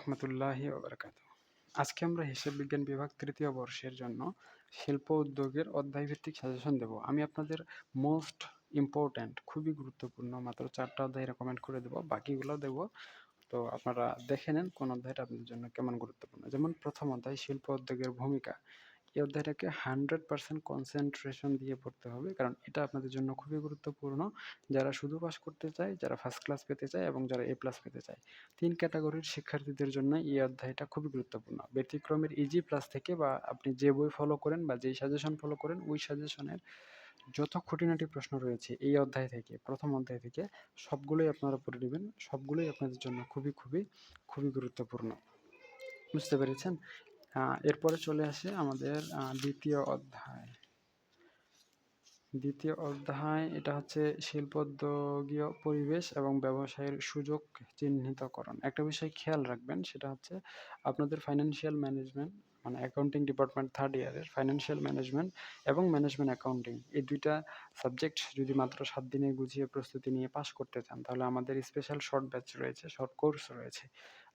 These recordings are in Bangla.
রহমতুল্লাহি ওবরকাত আজকে আমরা হিসাব বিজ্ঞান বিভাগ তৃতীয় বর্ষের জন্য শিল্প উদ্যোগের অধ্যায়ভিত্তিক সাজেশন দেব। আমি আপনাদের মোস্ট ইম্পর্ট্যান্ট, খুবই গুরুত্বপূর্ণ মাত্র চারটা অধ্যায় রেকমেন্ড করে দেবো, বাকিগুলো দেব। তো আপনারা দেখে নেন কোন অধ্যায়টা আপনাদের জন্য কেমন গুরুত্বপূর্ণ। যেমন প্রথম অধ্যায়, শিল্প উদ্যোগের ভূমিকা। এই অধ্যায়টাকে হান্ড্রেড পার্সেন্ট কনসেন্ট্রেশন দিয়ে পড়তে হবে, কারণ এটা আপনাদের জন্য খুবই গুরুত্বপূর্ণ। যারা শুধু পাস করতে চায়, যারা ফার্স্ট ক্লাস পেতে চায় এবং যারা এ প্লাস পেতে চায়। তিন ক্যাটাগরির শিক্ষার্থীদের জন্য এই অধ্যায়টা খুবই গুরুত্বপূর্ণ। ব্যতিক্রমের ইজি প্লাস থেকে বা আপনি যে বই ফলো করেন বা যেই সাজেশন ফলো করেন, ওই সাজেশনের যত খুঁটিনাটি প্রশ্ন রয়েছে এই অধ্যায় থেকে, প্রথম অধ্যায় থেকে, সবগুলোই আপনারা পড়ে নেবেন। সবগুলোই আপনাদের জন্য খুবই খুবই খুবই গুরুত্বপূর্ণ। বুঝতে পেরেছেন? এরপরে চলে আসে আমাদের দ্বিতীয় অধ্যায়। দ্বিতীয় অধ্যায়, এটা হচ্ছে শিল্পোদ্যোগীয় পরিবেশ এবং ব্যবসায়ের সুযোগ চিহ্নিতকরণ। একটা বিষয় খেয়াল রাখবেন, সেটা হচ্ছে আপনাদের ফাইন্যান্সিয়াল ম্যানেজমেন্ট মানে অ্যাকাউন্টিং ডিপার্টমেন্ট থার্ড ইয়ারের ফাইন্যান্সিয়াল ম্যানেজমেন্ট এবং ম্যানেজমেন্ট অ্যাকাউন্টিং এই দুইটা সাবজেক্ট যদি মাত্র সাত দিনে গুছিয়ে প্রস্তুতি নিয়ে পাশ করতে চান, তাহলে আমাদের স্পেশাল শর্ট ব্যাচ রয়েছে শর্ট কোর্স রয়েছে।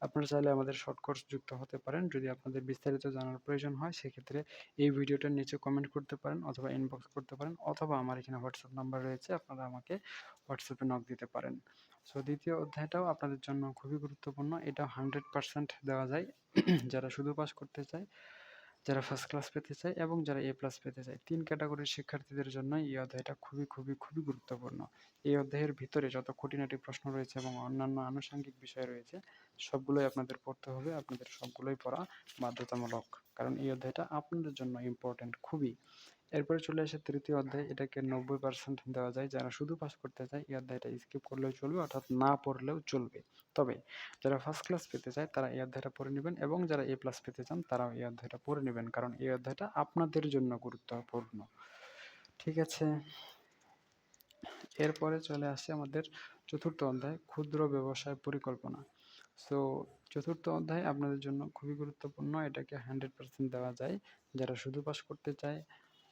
আপনারা চাইলে আমাদের শর্ট কোর্স যুক্ত হতে পারেন। যদি আপনাদের বিস্তারিত জানার প্রয়োজন হয়, সেক্ষেত্রে এই ভিডিওটার নিচে কমেন্ট করতে পারেন অথবা ইনবক্স করতে পারেন, অথবা আমার এখানে হোয়াটসঅ্যাপ নাম্বার রয়েছে, আপনারা আমাকে হোয়াটসঅ্যাপে নক দিতে পারেন। সো দ্বিতীয় অধ্যায়টাও আপনাদের জন্য খুবই গুরুত্বপূর্ণ। এটা হান্ড্রেড পারসেন্ট দেওয়া যায়। যারা শুধু পাস করতে চায়, যারা ফার্স্ট ক্লাস পেতে চায় এবং যারা এ প্লাস পেতে চায়, তিন ক্যাটাগরির শিক্ষার্থীদের জন্য এই অধ্যায়টা খুবই খুবই খুবই গুরুত্বপূর্ণ। এই অধ্যায়ের ভিতরে যত খুঁটিনাটি প্রশ্ন রয়েছে এবং অন্যান্য আনুষঙ্গিক বিষয় রয়েছে, সবগুলোই আপনাদের পড়তে হবে, আপনাদের সবগুলোই পড়া বাধ্যতামূলক। কারণ এই অধ্যায়টা আপনাদের জন্য ইম্পর্টেন্ট খুবই। এরপরে চলে আসে তৃতীয় অধ্যায়। এটাকে নব্বই পার্সেন্ট দেওয়া যায়। যারা শুধু পাস করতে চায়, এই অধ্যায়টা স্কিপ করলেও চলবে, অর্থাৎ না পড়লেও চলবে। তবে যারা ফার্স্ট ক্লাস পেতে চায়, তারা এই অধ্যায়টা পড়ে নেবেন এবং যারা এ প্লাস পেতে চান, তারাও এই অধ্যায়টা পড়ে নেবেন। কারণ এই অধ্যায়টা আপনাদের জন্য গুরুত্বপূর্ণ। ঠিক আছে? এরপরে চলে আসে আমাদের চতুর্থ অধ্যায়, ক্ষুদ্র ব্যবসায় পরিকল্পনা। সো চতুর্থ অধ্যায় আপনাদের জন্য খুবই গুরুত্বপূর্ণ। এটাকে হান্ড্রেড পার্সেন্ট দেওয়া যায়। যারা শুধু পাস করতে চায়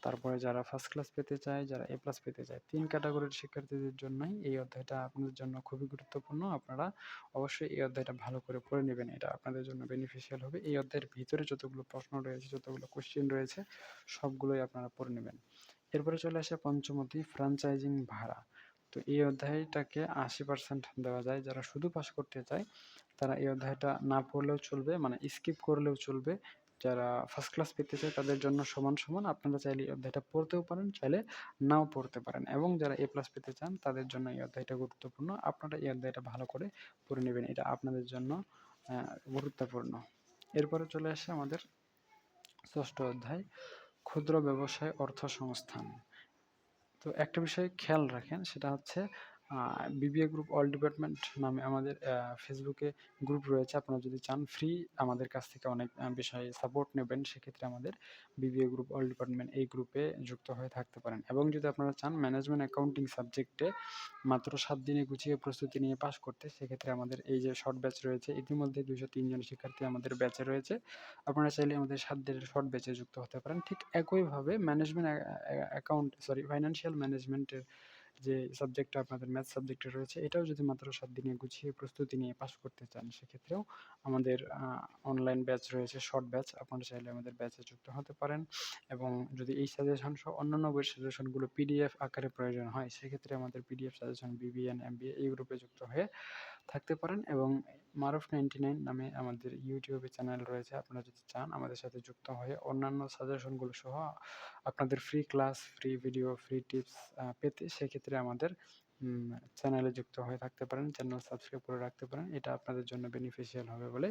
তারপরে যারা ফার্স্ট ক্লাস পেতে চায়, যারা এ প্লাস পেতে চায়, তিন ক্যাটাগরির শিক্ষার্থীদের জন্যই এই অধ্যায়টা আপনাদের জন্য খুবই গুরুত্বপূর্ণ। আপনারা অবশ্যই এই অধ্যায়টা ভালো করে পড়ে নেবেন। এটা আপনাদের জন্য বেনিফিশিয়াল হবে। এই অধ্যায়ের ভিতরে যতগুলো প্রশ্ন রয়েছে, যতগুলো কোশ্চেন রয়েছে, সবগুলোই আপনারা পড়ে নেবেন। এরপরে চলে আসে পঞ্চমতি ফ্র্যাঞ্চাইজিং ভাড়া। তো এই অধ্যায়টাকে আশি পার্সেন্ট দেওয়া যায়। যারা শুধু পাস করতে চায়, তারা এই অধ্যায়টা না পড়লেও চলবে মানে স্কিপ করলেও চলবে। যারা ফার্স্ট ক্লাস পেতে চায়, তাদের জন্য সমান সমান আপনারা চাইলে এই অধ্যায়টা পড়তেও পারেন, চাইলে নাও পড়তে পারেন এবং যারা এ প্লাস পেতে চান, তাদের জন্য এই অধ্যায়টা গুরুত্বপূর্ণ। আপনারা এই অধ্যায়টা ভালো করে পড়ে নেবেন, এটা আপনাদের জন্য গুরুত্বপূর্ণ। এরপরে চলে আসে আমাদের ষষ্ঠ অধ্যায়, ক্ষুদ্র ব্যবসায় অর্থ সংস্থান তো একটা বিষয় খেয়াল রাখেন, সেটা হচ্ছে বিবিএ গ্রুপ অল ডিপার্টমেন্ট নামে আমাদের ফেসবুকে গ্রুপ রয়েছে। আপনারা যদি চান ফ্রি আমাদের কাছ থেকে অনেক বিষয়ে সাপোর্ট নেবেন, সেক্ষেত্রে আমাদের বিবিএ গ্রুপ অল ডিপার্টমেন্ট এই গ্রুপে যুক্ত হয়ে থাকতে পারেন। এবং যদি আপনারা চান ম্যানেজমেন্ট অ্যাকাউন্টিং সাবজেক্টে মাত্র সাত দিনে গুছিয়ে প্রস্তুতি নিয়ে পাশ করতে, সেক্ষেত্রে আমাদের এই যে শর্ট ব্যাচ রয়েছে, ইতিমধ্যে দুশো তিনজন শিক্ষার্থী আমাদের ব্যাচে রয়েছে। আপনারা চাইলে আমাদের সাত দিনের শর্ট ব্যাচে যুক্ত হতে পারেন। ঠিক একইভাবে ম্যানেজমেন্ট অ্যাকাউন্ট সরি ফাইন্যান্সিয়াল ম্যানেজমেন্টের যে সাবজেক্টটা আপনাদের ম্যাথ সাবজেক্টে রয়েছে, এটাও যদি মাত্র সাত দিনে গুছিয়ে প্রস্তুতি নিয়ে পাশ করতে চান, সেক্ষেত্রেও আমাদের অনলাইন ব্যাচ রয়েছে শর্ট ব্যাচ আপনারা চাইলে আমাদের ব্যাচে যুক্ত হতে পারেন। এবং যদি এই সাজেশন সহ অন্যান্য বইয়ের সাজেশনগুলো পিডিএফ আকারে প্রয়োজন হয়, সেক্ষেত্রে আমাদের পিডিএফ সাজেশন বিবিএন এমবিএ এই গ্রুপে যুক্ত হয়ে থাকতে পারেন। এবং মারুফ নাইনটি নাইন নামে আমাদের ইউটিউবে চ্যানেল রয়েছে, আপনারা যদি চান আমাদের সাথে যুক্ত হয়ে অন্যান্য সাজেশনগুলো সহ আপনাদের free class free video free tips পেতে, সেক্ষেত্রে আমাদের চ্যানেলে যুক্ত হয়ে থাকতে পারেন চ্যানেল সাবস্ক্রাইব করে রাখতে পারেন, এটা আপনাদের জন্য বেনিফিশিয়াল হবে বলে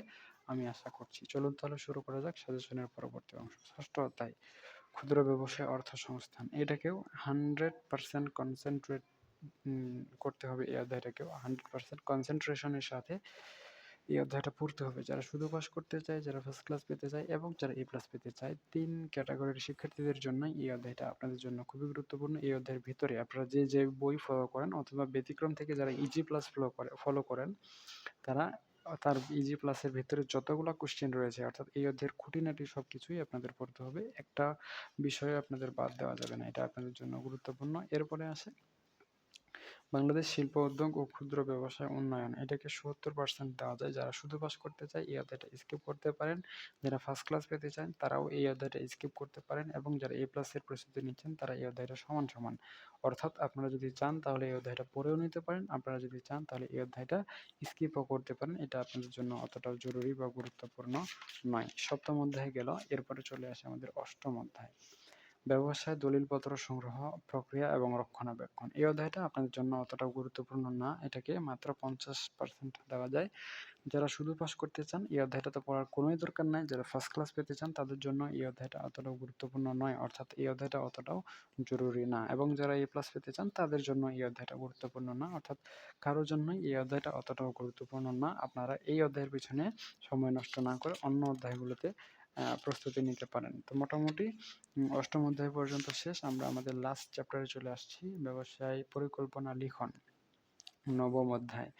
আমি আশা করছি। চলুন তাহলে শুরু করা যাক সাজেশনের পরবর্তী অংশ। ষষ্ঠ অধ্যায়, ক্ষুদ্র ব্যবসায় অর্থ সংস্থান এটাকেও হান্ড্রেড পার্সেন্ট কনসেন্ট্রেট করতে হবে এই অধ্যায়টাকেও হান্ড্রেড পার্সেন্ট কনসেন্ট্রেশনের সাথে এই অধ্যায়টা পড়তে হবে। যারা শুধু পাস করতে চায়, যারা ফার্স্ট ক্লাস পেতে চায় এবং যারা এ প্লাস পেতে চায়, তিন ক্যাটাগরির শিক্ষার্থীদের জন্য এই অধ্যায়টা আপনাদের জন্য খুবই গুরুত্বপূর্ণ। এই অধ্যায়ের ভিতরে আপনারা যে যে বই ফলো করেন অথবা ব্যতিক্রম থেকে যারা ইজি প্লাস ফলো করে ফলো করেন, তারা তার ইজি প্লাসের ভিতরে যতগুলো কোশ্চেন রয়েছে, অর্থাৎ এই অধ্যায়ের খুঁটিনাটি সব কিছুই আপনাদের পড়তে হবে। একটা বিষয়ে আপনাদের বাদ দেওয়া যাবে না, এটা আপনাদের জন্য গুরুত্বপূর্ণ। এরপরে আসে বাংলাদেশ শিল্প উদ্যোগ ও ক্ষুদ্র ব্যবসায় উন্নয়ন। এটাকে সত্তর পার্সেন্ট দেওয়া যায়। যারা শুধু পাস করতে চায়, এই অধ্যায়টা স্কিপ করতে পারেন। যারা ফার্স্ট ক্লাস পেতে চান, তারাও এই অধ্যায়টা স্কিপ করতে পারেন এবং যারা এ প্লাসের প্রস্তুতি নিচ্ছেন, তারা এই অধ্যায়টা সমান সমান। অর্থাৎ আপনারা যদি চান, তাহলে এই অধ্যায়টা পড়েও নিতে পারেন। আপনারা যদি চান, তাহলে এই অধ্যায়টা স্কিপও করতে পারেন। এটা আপনাদের জন্য অতটাও জরুরি বা গুরুত্বপূর্ণ নয়। সপ্তম অধ্যায়ে গেল। এরপরে চলে আসে আমাদের অষ্টম অধ্যায়। ব্যবসায় দলিলপত্র সংগ্রহ, প্রক্রিয়া এবং রক্ষণাবেক্ষণ। এই অধ্যায়টা আপনাদের জন্য অতটাও গুরুত্বপূর্ণ না। এটাকে মাত্র পঞ্চাশ পার্সেন্ট দেওয়া যায়। যারা শুধু পাস করতে চান, এই অধ্যায়টা তো পড়ার কোনোই দরকার নাই। যারা ফার্স্ট ক্লাস পেতে চান, তাদের জন্য এই অধ্যায়টা অতটাও গুরুত্বপূর্ণ নয়। অর্থাৎ এই অধ্যায়টা অতটাও জরুরি না। এবং যারা এ প্লাস পেতে চান, তাদের জন্য এই অধ্যায়টা গুরুত্বপূর্ণ না। অর্থাৎ কারোর জন্যই এই অধ্যায়টা অতটাও গুরুত্বপূর্ণ না। আপনারা এই অধ্যায়ের পিছনে সময় নষ্ট না করে অন্য অধ্যায়গুলোতে প্রস্তুতি নিতে পারেন। তো মোটামুটি অষ্টম অধ্যায় পর্যন্ত শেষ। আমরা আমাদের লাস্ট চ্যাপ্টারে চলে আসছি। ব্যবসায় পরিকল্পনা লিখন, নবম অধ্যায়।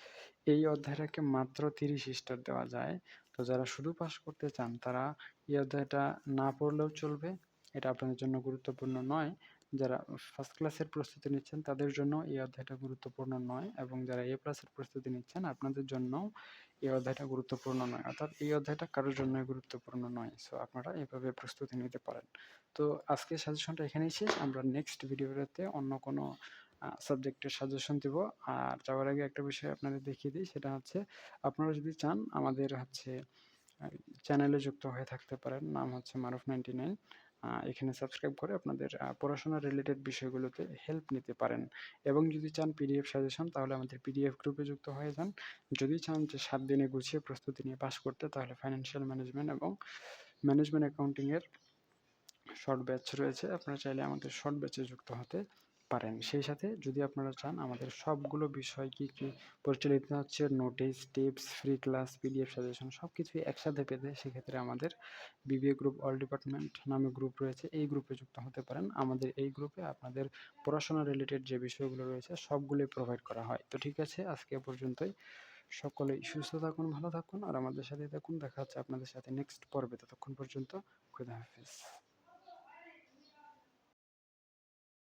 এই অধ্যায়টাকে মাত্র তিরিশ স্টার দেওয়া যায়। তো যারা শুধু পাস করতে চান, তারা এই অধ্যায়টা না পড়লেও চলবে। এটা আপনাদের জন্য গুরুত্বপূর্ণ নয়। যারা ফার্স্ট ক্লাসের প্রস্তুতি নিচ্ছেন, তাদের জন্য এই অধ্যায়টা গুরুত্বপূর্ণ নয় এবং যারা এ প্লাসের প্রস্তুতি নিচ্ছেন, আপনাদের জন্য এই অধ্যায়টা গুরুত্বপূর্ণ নয়। অর্থাৎ এই অধ্যায়টা কারোর জন্য গুরুত্বপূর্ণ নয়। সো আপনারা এভাবে প্রস্তুতি নিতে পারেন। তো, আজকের সাজেশনটা এখানেই শেষ। আমরা নেক্সট ভিডিওতে অন্য কোনো সাবজেক্টের সাজেশন দিব। আর যাওয়ার আগে একটা বিষয় আপনাদের দেখিয়ে দিই। সেটা হচ্ছে, আপনারা যদি চান, আমাদের হচ্ছে চ্যানেলে যুক্ত হয়ে থাকতে পারেন। নাম হচ্ছে মারুফ নাইনটি নাইন। এখানে সাবস্ক্রাইব করে আপনাদের পড়াশোনা রিলেটেড বিষয়গুলোতে হেল্প নিতে পারেন। এবং যদি চান পিডিএফ সাজেশন তাহলে আমাদের পিডিএফ গ্রুপে যুক্ত হয়ে যান। যদি চান যে সাত দিনে গুছিয়ে প্রস্তুতি নিয়ে পাস করতে, তাহলে ফাইন্যান্সিয়াল ম্যানেজমেন্ট এবং ম্যানেজমেন্ট অ্যাকাউন্টিংয়ের শর্ট ব্যাচ রয়েছে। আপনারা চাইলে আমাদের শর্ট ব্যাচে যুক্ত হতে পারেন। সেই সাথে যদি আপনারা চান, আমাদের সবগুলো বিষয় কি কি পরিচালিত হচ্ছে notice tips free class PDF suggestion সব কিছুই একসাথে পেতে সেক্ষেত্রে আমাদের বিবিএ গ্রুপ অল ডিপার্টমেন্ট নামে গ্রুপ রয়েছে। এই গ্রুপে যুক্ত হতে পারেন। আমাদের এই গ্রুপে আপনাদের পড়াশোনা রিলেটেড যে বিষয়গুলো রয়েছে, সবগুলোই প্রোভাইড করা হয়। তো ঠিক আছে, আজকে পর্যন্তই। সকলেই সুস্থ থাকুন, ভালো থাকুন, আর আমাদের সাথে থাকুন। দেখা হচ্ছে আপনাদের সাথে নেক্সট পর্বে। ততক্ষণ পর্যন্ত খুদা হাফিজ।